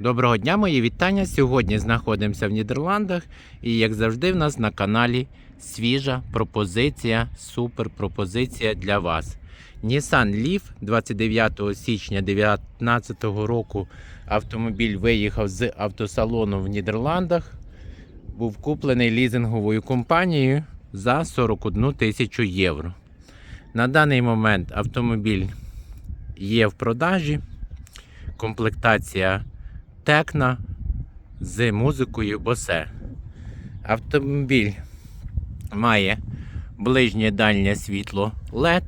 Доброго дня, мої вітання. Сьогодні знаходимося в Нідерландах і, як завжди, в нас на каналі свіжа пропозиція, супер пропозиція для вас. Nissan Leaf 29 січня 2019 року автомобіль виїхав з автосалону в Нідерландах. Був куплений лізинговою компанією за 41 тисячу євро. На даний момент автомобіль є в продажі. Комплектація Текна з музикою Bose. Автомобіль має ближнє дальнє світло LED.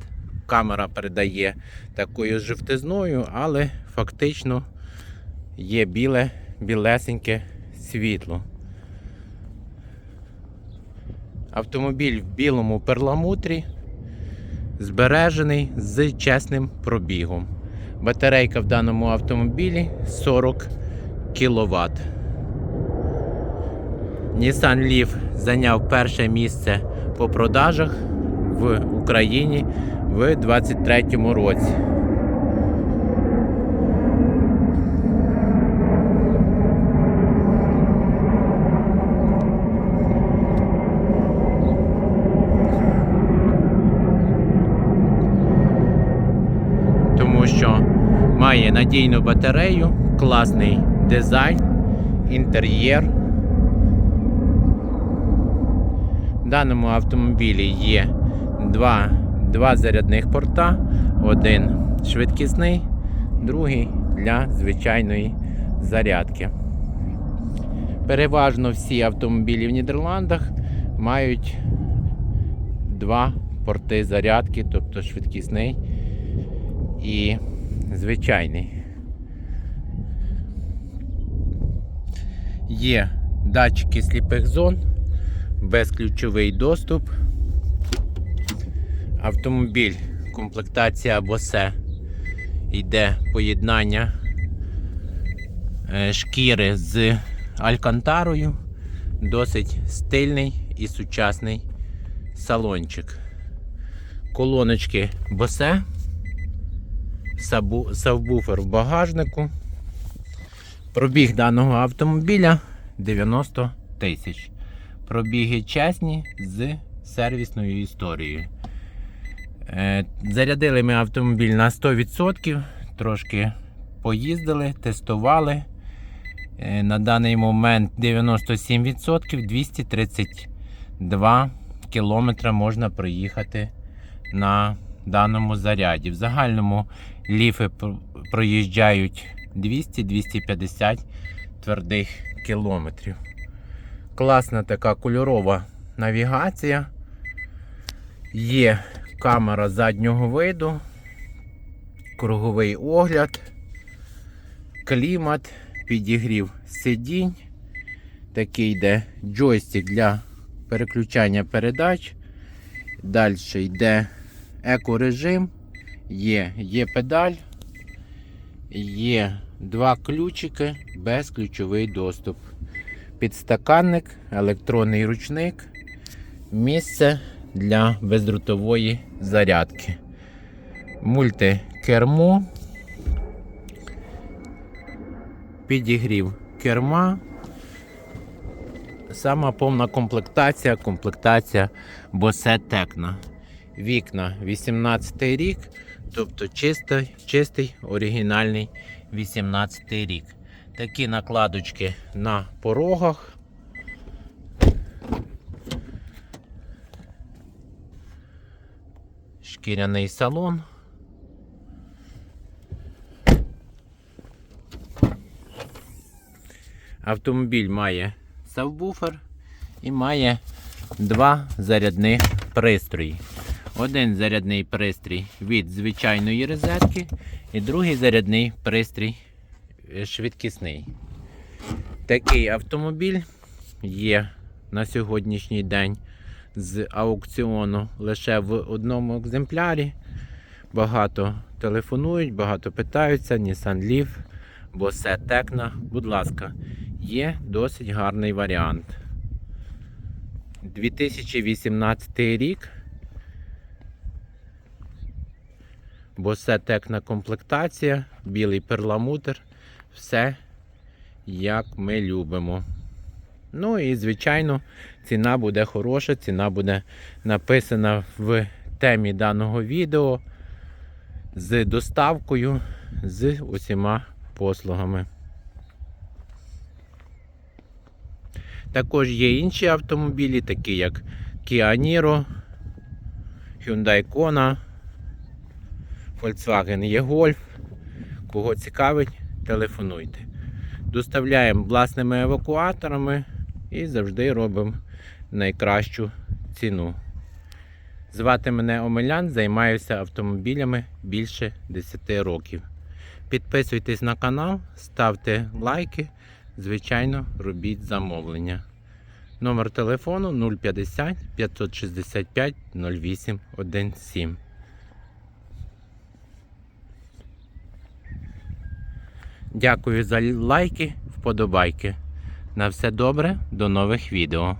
Камера передає такою жовтизною, але фактично є біле, білесеньке світло. Автомобіль в білому перламутрі, збережений з чесним пробігом. Батарейка в даному автомобілі 40 кВт. Nissan Leaf зайняв перше місце по продажах в Україні в 2023 році. Тому що має надійну батарею, класний дизайн, інтер'єр. В даному автомобілі є два, два зарядних порта, один швидкісний, другий для звичайної зарядки. Переважно всі автомобілі в Нідерландах мають два порти зарядки, тобто швидкісний і звичайний. Є датчики сліпих зон, безключовий доступ. Автомобіль, комплектація Bose йде поєднання е, шкіри з алькантарою. Досить стильний і сучасний салончик. Колоночки сабу- сабвуфер в багажнику. Пробіг даного автомобіля 90 тисяч. Пробіги чесні з сервісною історією. Е, Зарядили ми автомобіль на 100%, трошки поїздили, тестували. Е, На даний момент 97%, 232 кілометри можна проїхати на даному заряді. В загальному ліфи проїжджають 200-250 твердих кілометрів. Класна така кольорова навігація. Є камера заднього виду, круговий огляд, клімат, підігрів сидінь. Такий йде джойстик для переключання передач. Далі йде екорежим, є, є педаль, є два ключики, безключовий доступ. Підстаканник, електронний ручник, місце для бездротової зарядки. Мультикермо, підігрів керма. Сама повна комплектація, комплектація Bose Tecna. Вікна 18 рік, тобто чистий, чистий оригінальний 18 рік. Такі накладочки на порогах. Шкіряний салон. Автомобіль має сабвуфер і має два зарядних пристрої. Один зарядний пристрій від звичайної розетки і другий зарядний пристрій е, швидкісний. Такий автомобіль є на сьогоднішній день з аукціону лише в одному екземплярі. Багато телефонують, багато питаються. Nissan Leaf, Bose Tecna. Будь ласка, є досить гарний варіант. 2018 рік. Bose Tecna комплектація, білий перламутр. Все як ми любимо. Ну і звичайно, ціна буде хороша, ціна буде написана в темі даного відео з доставкою, з усіма послугами. Також є інші автомобілі, такі як Kia Niro, Hyundai Kona, Volkswagen E-Golf. Кого цікавить, телефонуйте. Доставляємо власними евакуаторами і завжди робимо найкращу ціну. Звати мене Омелян, займаюся автомобілями більше 10 років. Підписуйтесь на канал, ставте лайки, звичайно, робіть замовлення. Номер телефону 050 565 0817. Дякую за лайки, вподобайки. На все добре, до нових відео.